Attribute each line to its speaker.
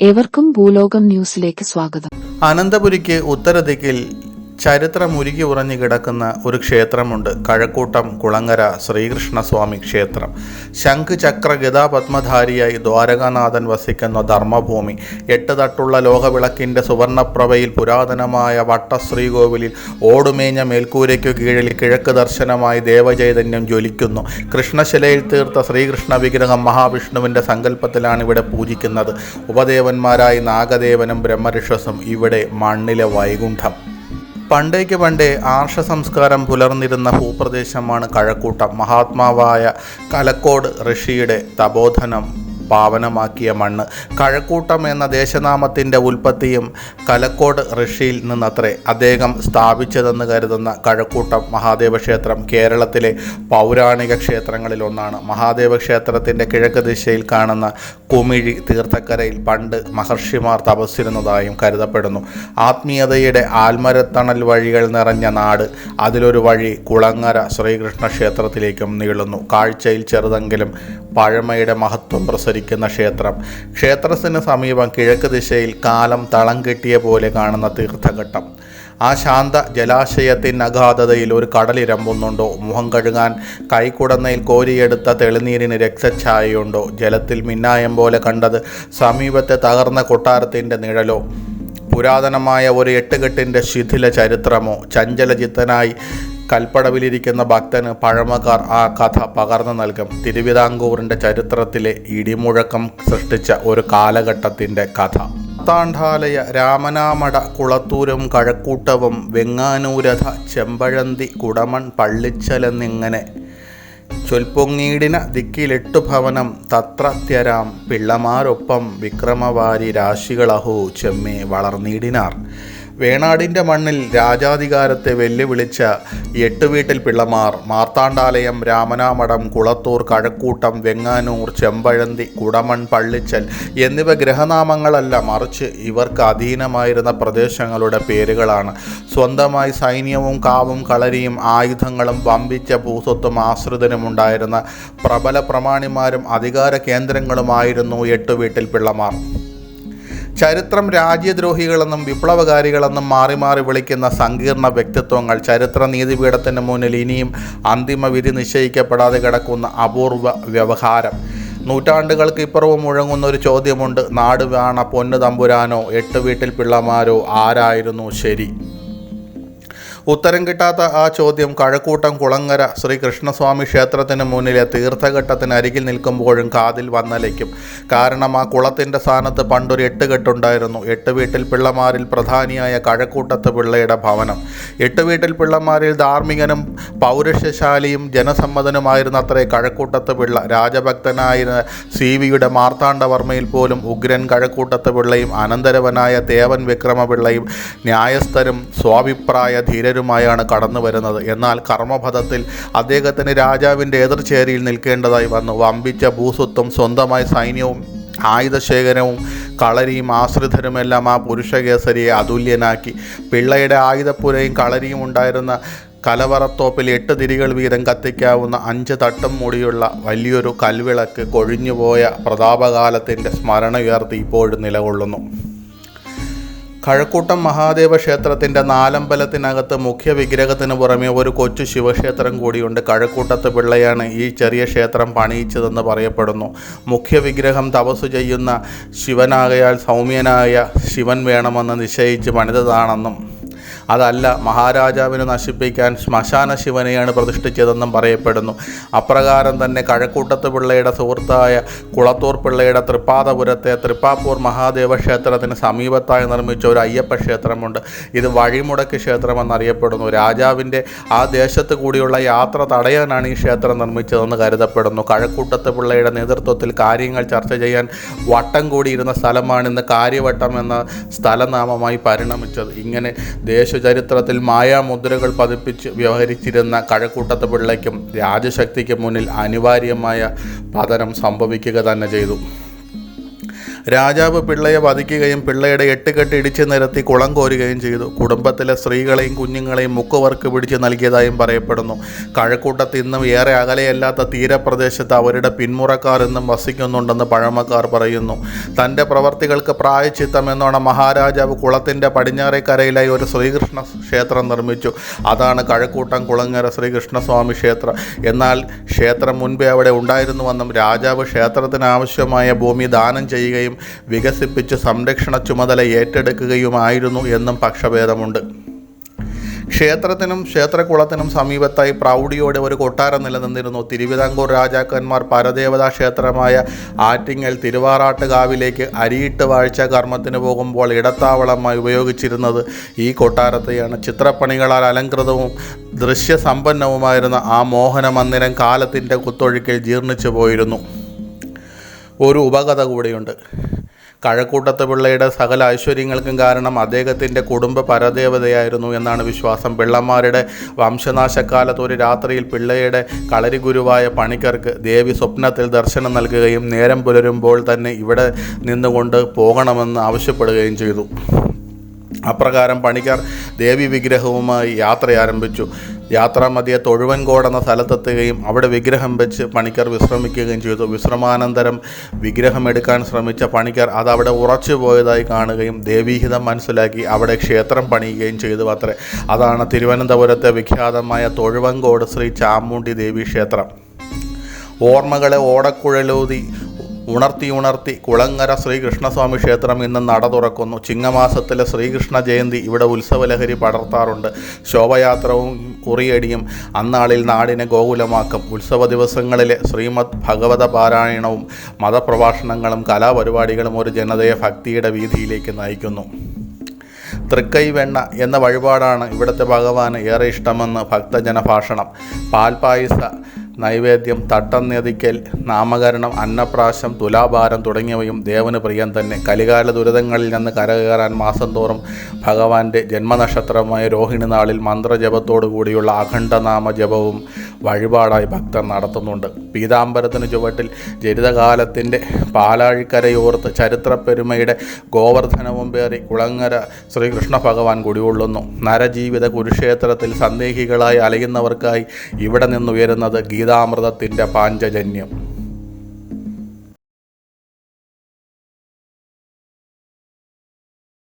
Speaker 1: ഏവർക്കും ഭൂലോകം ന്യൂസിലേക്ക് സ്വാഗതം.
Speaker 2: അനന്തപുരിക്ക് ഉത്തരദിക്കിൽ ചരിത്രമുരുകി ഉറഞ്ഞു കിടക്കുന്ന ഒരു ക്ഷേത്രമുണ്ട്. കഴക്കൂട്ടം കുളങ്ങര ശ്രീകൃഷ്ണസ്വാമി ക്ഷേത്രം. ശംഖ് ചക്ര ഗതാ പത്മധാരിയായി ദ്വാരകാനാഥൻ വസിക്കുന്ന ധർമ്മഭൂമി. എട്ട് തട്ടുള്ള ലോകവിളക്കിന്റെ സുവർണപ്രഭയിൽ പുരാതനമായ വട്ടശ്രീകോവിലിൽ ഓടുമേഞ്ഞ മേൽക്കൂരയ്ക്കു കീഴിൽ കിഴക്ക് ദർശനമായി ദേവചൈതന്യം ജ്വലിക്കുന്നു. കൃഷ്ണശിലയിൽ തീർത്ത ശ്രീകൃഷ്ണ വിഗ്രഹം മഹാവിഷ്ണുവിന്റെ സങ്കല്പത്തിലാണ് ഇവിടെ പൂജിക്കുന്നത്. ഉപദേവന്മാരായി നാഗദേവനും ബ്രഹ്മരിഷസും ഇവിടെ മണ്ണിലെ വൈകുണ്ഠം. പണ്ടേക്ക് പണ്ടേ ആർഷ സംസ്കാരം പുലർന്നിരുന്ന ഭൂപ്രദേശമാണ് കഴക്കൂട്ടം. മഹാത്മാവായ കലക്കോട് ഋഷിയുടെ തപോധനം. പാവനമാക്കിയ മണ്ണ്. കഴക്കൂട്ടം എന്ന ദേശനാമത്തിന്റെ ഉൽപ്പത്തിയും കലക്കോട് ഋഷിയിൽ നിന്നത്രേ അദ്ദേഹം സ്ഥാപിച്ചതെന്ന് കരുതുന്ന കഴക്കൂട്ടം മഹാദേവ ക്ഷേത്രം കേരളത്തിലെ പൗരാണിക ക്ഷേത്രങ്ങളിൽ ഒന്നാണ്. മഹാദേവ ക്ഷേത്രത്തിന്റെ കിഴക്ക് ദിശയിൽ കാണുന്ന കുമിഴി തീർത്ഥക്കരയിൽ പണ്ട് മഹർഷിമാർ തപസ്സിരുന്നതായും കരുതപ്പെടുന്നു. ആത്മീയതയുടെ ആൽമരത്തണൽ വഴികൾ നിറഞ്ഞ നാട് അതിലൊരു വഴി കുളങ്ങര ശ്രീകൃഷ്ണ ക്ഷേത്രത്തിലേക്കും നീളുന്നു. കാഴ്ചയിൽ ചെറുതെങ്കിലും പഴമയുടെ മഹത്വം പ്രസരിക്കുന്ന ക്ഷേത്രം. ക്ഷേത്രത്തിന് സമീപം കിഴക്ക് ദിശയിൽ കാലം തളം കെട്ടിയ പോലെ കാണുന്ന തീർത്ഥഘട്ടം. ആ ശാന്ത ജലാശയത്തിൻ അഗാധതയിൽ ഒരു കടലിരമ്പുന്നുണ്ടോ മുഖം കഴുകാൻ കൈക്കുടന്നയിൽ കോരിയെടുത്ത തെളിനീരിന് രക്തഛായയുണ്ടോ? ജലത്തിൽ മിന്നായം പോലെ കണ്ടത് സമീപത്തെ തകർന്ന കൊട്ടാരത്തിന്റെ നിഴലോ? പുരാതനമായ ഒരു എട്ടുകെട്ടിന്റെ ശിഥില ചരിത്രമോ? ചഞ്ചലചിത്തനായി കൽപ്പടവിലിരിക്കുന്ന ഭക്തന് പഴമക്കാർ ആ കഥ പകർന്നു നൽകും. തിരുവിതാംകൂറിന്റെ ചരിത്രത്തിലെ ഇടിമുഴക്കം സൃഷ്ടിച്ച ഒരു കാലഘട്ടത്തിന്റെ കഥ. പത്താണ്ടാലയ രാമനാമട കുളത്തൂരും കഴക്കൂട്ടവും വെങ്ങാനൂരഥ ചെമ്പഴന്തി കുടമൺ പള്ളിച്ചലെന്നിങ്ങനെ ചൊൽപ്പൊങ്ങീടിന ദിക്കിലെട്ടു ഭവനം തത്രത്യരാം പിള്ളമാരൊപ്പം വിക്രമവാരി രാശികളഹു ചെമ്മേ വളർന്നീടിനാർ. വേണാടിന്റെ മണ്ണിൽ രാജാധികാരത്തെ വെല്ലുവിളിച്ച എട്ടുവീട്ടിൽ പിള്ളമാർ മാർത്താണ്ഡാലയം രാമനാമടം കുളത്തൂർ കഴക്കൂട്ടം വെങ്ങാനൂർ ചെമ്പഴന്തി കുടമൺ പള്ളിച്ചൽ എന്നിവ ഗ്രഹനാമങ്ങളല്ല മറിച്ച് ഇവർക്ക് അധീനമായിരുന്ന പ്രദേശങ്ങളുടെ പേരുകളാണ്. സ്വന്തമായി സൈന്യവും കാവും കളരിയും ആയുധങ്ങളും വമ്പിച്ച ഭൂസ്വത്തും ആശ്രിതനുമുണ്ടായിരുന്ന പ്രബല പ്രമാണിമാരും അധികാര കേന്ദ്രങ്ങളുമായിരുന്നു എട്ടുവീട്ടിൽ പിള്ളമാർ. ചരിത്രം രാജ്യദ്രോഹികളെന്നും വിപ്ലവകാരികളെന്നും മാറി മാറി വിളിക്കുന്ന സങ്കീർണ വ്യക്തിത്വങ്ങൾ ചരിത്ര നീതിപീഠത്തിന് മുന്നിൽ ഇനിയും അന്തിമ വിധി നിശ്ചയിക്കപ്പെടാതെ കിടക്കുന്ന അപൂർവ വ്യവഹാരം. നൂറ്റാണ്ടുകൾക്ക് ഇപ്പുറവും മുഴങ്ങുന്ന ഒരു ചോദ്യമുണ്ട് നാട് വേണ പൊന്നു തമ്പുരാനോ എട്ട് വീട്ടിൽ പിള്ളമാരോ ആരായിരുന്നു ശരി? ഉത്തരം കിട്ടാത്ത ആ ചോദ്യം കഴക്കൂട്ടം കുളങ്ങര ശ്രീ കൃഷ്ണസ്വാമി ക്ഷേത്രത്തിന് മുന്നിലെ തീർത്ഥഘട്ടത്തിന് അരികിൽ നിൽക്കുമ്പോഴും കാതിൽ വന്നലയ്ക്കും. കാരണം ആ കുളത്തിന്റെ സ്ഥാനത്ത് പണ്ടൊരു എട്ടുകെട്ടുണ്ടായിരുന്നു. എട്ട് വീട്ടിൽ പിള്ളമാരിൽ പ്രധാനിയായ കഴക്കൂട്ടത്ത് പിള്ളയുടെ ഭവനം. എട്ട് വീട്ടിൽ പിള്ളമാരിൽ ധാർമ്മികനും പൗരുഷശാലിയും ജനസമ്മതനുമായിരുന്ന അത്രേ കഴക്കൂട്ടത്ത് പിള്ള. രാജഭക്തനായിരുന്ന സി വിയുടെ മാർത്താണ്ഡവർമ്മയിൽ പോലും ഉഗ്രൻ കഴക്കൂട്ടത്ത് പിള്ളയും അനന്തരവനായ തേവൻ വിക്രമപിള്ളയും ന്യായസ്ഥരും സ്വാഭിപ്രായ ധീരരുമായാണ് കടന്നു വരുന്നത്. എന്നാൽ കർമ്മപഥത്തിൽ അദ്ദേഹത്തിന് രാജാവിന്റെ എതിർചേരിയിൽ നിൽക്കേണ്ടതായി വന്നു. വമ്പിച്ച ഭൂസ്വത്തും സ്വന്തമായി സൈന്യവും ആയുധശേഖരവും കളരിയും ആശ്രിതരുമെല്ലാം ആ പുരുഷകേസരിയെ അതുല്യനാക്കി. പിള്ളയുടെ ആയുധപ്പുരയും കളരിയും ഉണ്ടായിരുന്ന കലവറത്തോപ്പിൽ എട്ട് തിരികൾ വീതം കത്തിക്കാവുന്ന അഞ്ച് തട്ടും മൂടിയുള്ള വലിയൊരു കൽവിളക്ക് കൊഴിഞ്ഞുപോയ പ്രതാപകാലത്തിന്റെ സ്മരണ ഉയർത്തി ഇപ്പോഴും നിലകൊള്ളുന്നു. കഴക്കൂട്ടം മഹാദേവ ക്ഷേത്രത്തിന്റെ നാലമ്പലത്തിനകത്ത് മുഖ്യ വിഗ്രഹത്തിന് പുറമെ ഒരു കൊച്ചു ശിവക്ഷേത്രം കൂടിയുണ്ട്. കഴക്കൂട്ടത്ത് പിള്ളയാണ് ഈ ചെറിയ ക്ഷേത്രം പണിയിച്ചതെന്ന് പറയപ്പെടുന്നു. മുഖ്യ വിഗ്രഹം തപസ് ചെയ്യുന്ന ശിവനാകയാൽ സൗമ്യനായ ശിവൻ വേണമെന്ന് നിശ്ചയിച്ച് പണിതതാണെന്നും അതല്ല മഹാരാജാവിനെ നശിപ്പിക്കാൻ ശ്മശാന ശിവനെയാണ് പ്രതിഷ്ഠിച്ചതെന്നും പറയപ്പെടുന്നു. അപ്രകാരം തന്നെ കഴക്കൂട്ടത്ത് പിള്ളയുടെ സുഹൃത്തായ കുളത്തൂർ പിള്ളയുടെ തൃപ്പാതപുരത്തെ തൃപ്പാപ്പൂർ മഹാദേവ ക്ഷേത്രത്തിന് സമീപത്തായി നിർമ്മിച്ച ഒരു അയ്യപ്പ ക്ഷേത്രമുണ്ട്. ഇത് വഴിമുടക്ക് ക്ഷേത്രമെന്നറിയപ്പെടുന്നു. രാജാവിന്റെ ആ ദേശത്ത് കൂടിയുള്ള യാത്ര തടയാനാണ് ഈ ക്ഷേത്രം നിർമ്മിച്ചതെന്ന് കരുതപ്പെടുന്നു. കഴക്കൂട്ടത്ത് പിള്ളയുടെ നേതൃത്വത്തിൽ കാര്യങ്ങൾ ചർച്ച ചെയ്യാൻ വട്ടം കൂടിയിരുന്ന സ്ഥലമാണ് ഇന്ന് കാര്യവട്ടം എന്ന സ്ഥലനാമമായി പരിണമിച്ചത്. ഇങ്ങനെ ദേശചരിത്രത്തിൽ മായാമുദ്രകൾ പതിപ്പിച്ച് വ്യവഹരിച്ചിരുന്ന കഴക്കൂട്ടത്ത് പിള്ളയ്ക്കും രാജശക്തിക്ക് മുന്നിൽ അനിവാര്യമായ പതനം സംഭവിക്കുക തന്നെ ചെയ്തു. രാജാവ് പിള്ളയെ വധിക്കുകയും പിള്ളയുടെ എട്ടുകെട്ട് ഇടിച്ചു നിരത്തി കുളം കോരുകയും ചെയ്തു. കുടുംബത്തിലെ സ്ത്രീകളെയും കുഞ്ഞുങ്ങളെയും മുക്കുവർക്ക് പിടിച്ച് നൽകിയതായും പറയപ്പെടുന്നു. കഴക്കൂട്ടത്ത് ഇന്നും ഏറെ അകലെയല്ലാത്ത തീരപ്രദേശത്ത് അവരുടെ പിന്മുറക്കാർ ഇന്നും വസിക്കുന്നുണ്ടെന്ന് പഴമക്കാർ പറയുന്നു. തന്റെ പ്രവർത്തികൾക്ക് പ്രായച്ചിത്തം എന്നോണം മഹാരാജാവ് കുളത്തിന്റെ പടിഞ്ഞാറേക്കരയിലായി ഒരു ശ്രീകൃഷ്ണ ക്ഷേത്രം നിർമ്മിച്ചു. അതാണ് കഴക്കൂട്ടം കുളങ്ങര ശ്രീകൃഷ്ണസ്വാമി ക്ഷേത്രം. എന്നാൽ ക്ഷേത്രം മുൻപേ അവിടെ ഉണ്ടായിരുന്നുവെന്നും രാജാവ് ക്ഷേത്രത്തിന് ആവശ്യമായ ഭൂമി ദാനം ചെയ്യുകയും വികസിപ്പിച്ച് സംരക്ഷണ ചുമതല ഏറ്റെടുക്കുകയുമായിരുന്നു എന്നും പക്ഷഭേദമുണ്ട്. ക്ഷേത്രത്തിനും ക്ഷേത്രകുളത്തിനും സമീപത്തായി പ്രൗഢിയോടെ ഒരു കൊട്ടാരം നിലനിന്നിരുന്നു. തിരുവിതാംകൂർ രാജാക്കന്മാർ പരദേവതാ ക്ഷേത്രമായ ആറ്റിങ്ങൽ തിരുവാറാട്ടുകാവിലേക്ക് അരിയിട്ട് വാഴ്ച കർമ്മത്തിന് പോകുമ്പോൾ ഇടത്താവളമായി ഉപയോഗിച്ചിരുന്നത് ഈ കൊട്ടാരത്തെയാണ്. ചിത്രപ്പണികളാൽ അലങ്കൃതവും ദൃശ്യസമ്പന്നവുമായിരുന്ന ആ മോഹന മന്ദിരം കാലത്തിന്റെ കുത്തൊഴുക്കിൽ ജീർണിച്ചു പോയിരുന്നു. ഒരു ഉപകഥ കൂടിയുണ്ട്. കഴക്കൂട്ടത്ത് പിള്ളയുടെ സകല ഐശ്വര്യങ്ങൾക്കും കാരണം അദ്ദേഹത്തിന്റെ കുടുംബ പരദേവതയായിരുന്നു എന്നാണ് വിശ്വാസം. പിള്ളമാരുടെ വംശനാശക്കാലത്ത് ഒരു രാത്രിയിൽ പിള്ളയുടെ കളരി ഗുരുവായ പണിക്കർക്ക് ദേവി സ്വപ്നത്തിൽ ദർശനം നൽകുകയും നേരം പുലരുമ്പോൾ തന്നെ ഇവിടെ നിന്നുകൊണ്ട് പോകണമെന്ന് ആവശ്യപ്പെടുകയും ചെയ്തു. അപ്രകാരം പണിക്കാർ ദേവി വിഗ്രഹവുമായി യാത്ര ആരംഭിച്ചു. യാത്രാമധ്യേ തൊഴുവൻകോട് എന്ന സ്ഥലത്തെത്തുകയും അവിടെ വിഗ്രഹം വെച്ച് പണിക്കാർ വിശ്രമിക്കുകയും ചെയ്തു. വിശ്രമാനന്തരം വിഗ്രഹം എടുക്കാൻ ശ്രമിച്ച പണിക്കാർ അത് അവിടെ ഉറച്ചു പോയതായി കാണുകയും ദേവീഹിതം മനസ്സിലാക്കി അവിടെ ക്ഷേത്രം പണിയുകയും ചെയ്തു അത്രേ. അതാണ് തിരുവനന്തപുരത്തെ വിഖ്യാതമായ തൊഴുവൻകോട് ശ്രീ ചാമുണ്ടി ദേവി ക്ഷേത്രം. ഓർമ്മകളെ ഓടക്കുഴലൂതി ഉണർത്തി ഉണർത്തി കുളങ്ങര ശ്രീകൃഷ്ണസ്വാമി ക്ഷേത്രം ഇന്ന് നട തുറക്കുന്നു. ചിങ്ങമാസത്തിലെ ശ്രീകൃഷ്ണ ജയന്തി ഇവിടെ ഉത്സവലഹരി പടർത്താറുണ്ട്. ശോഭയാത്രവും ഉറിയടിയും അന്നാളിൽ നാടിനെ ഗോകുലമാക്കും. ഉത്സവ ദിവസങ്ങളിലെ ശ്രീമദ് ഭഗവത പാരായണവും മതപ്രഭാഷണങ്ങളും കലാപരിപാടികളും ഒരു ജനതയെ ഭക്തിയുടെ വീതിയിലേക്ക് നയിക്കുന്നു. തൃക്കൈവെണ്ണ എന്ന വഴിപാടാണ് ഇവിടുത്തെ ഭഗവാന് ഏറെ ഇഷ്ടമെന്ന് ഭക്തജനഭാഷണം. പാൽപായസ നൈവേദ്യം തട്ടന്നെതിക്കൽ നാമകരണം അന്നപ്രാശം തുലാഭാരം തുടങ്ങിയവയും ദേവന് പ്രിയം തന്നെ. കലികാല ദുരിതങ്ങളിൽ നിന്ന് കരകയറാൻ മാസം തോറും ഭഗവാന്റെ ജന്മനക്ഷത്രമായ രോഹിണി നാളിൽ മന്ത്രജപത്തോടു കൂടിയുള്ള അഖണ്ഡനാമ ജപവും വഴിപാടായി ഭക്തർ നടത്തുന്നുണ്ട്. പീതാംബരത്തിന് ചുവട്ടിൽ ജരിതകാലത്തിന്റെ പാലാഴിക്കരയോർത്ത് ചരിത്രപ്പെരുമയുടെ ഗോവർദ്ധനവും പേറി കുളങ്ങര ശ്രീകൃഷ്ണ ഭഗവാൻ കുടികൊള്ളുന്നു. നരജീവിത കുരുക്ഷേത്രത്തിൽ സന്ദേഹികളായി അലയുന്നവർക്കായി ഇവിടെ നിന്നുയരുന്നത് ഗീതാമൃതത്തിന്റെ പാഞ്ചജന്യം.